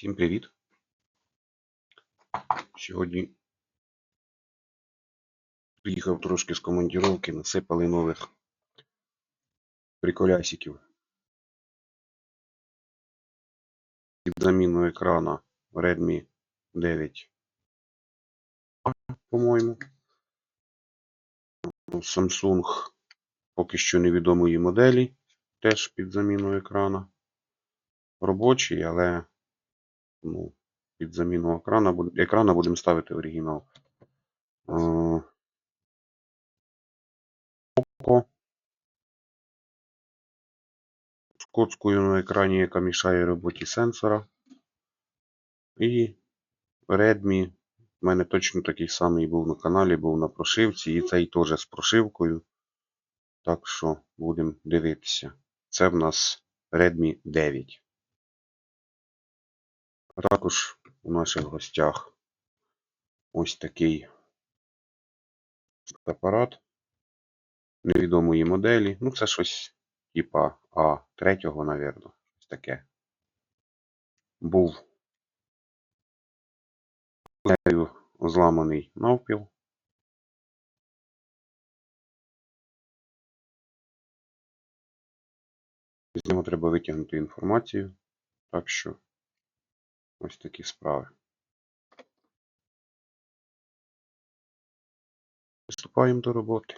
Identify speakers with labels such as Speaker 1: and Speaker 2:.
Speaker 1: Всім привіт! Сьогодні приїхав трошки з командировки, насипали нових приколясиків. Під заміну екрана Redmi 9, по-моєму. Samsung поки що невідомої моделі, теж під заміну екрана. Робочий, але ну, під заміну екрана, екрана будемо ставити оригінал. Е, Oppo. З на екрані, яка мішає роботі сенсора. І Redmi. У мене точно такий самий був на каналі, був на прошивці, і цей теж з прошивкою. Так що будемо дивитися. Це в нас Redmi 9. А також у наших гостях ось такий апарат невідомої моделі. Ну, це щось типа А3, навірно. Щось таке. Був зламаний навпіл. З нього треба витягнути інформацію. Так що ось такі справи. Приступаємо до роботи.